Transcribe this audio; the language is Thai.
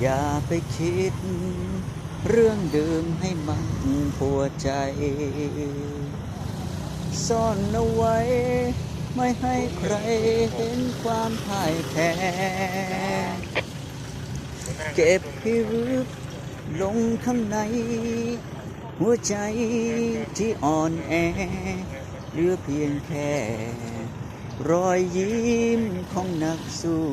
อย่าไปคิด เรื่องเดิมให้มันปวดใจ ซ่อนเอาไว้ ไม่ให้ใครเห็นความพ่ายแพ้เก็บพิรึกลงข้างใน หัวใจที่อ่อนแอเหลือเพียงแค่ รอยยิ้มของนักสู้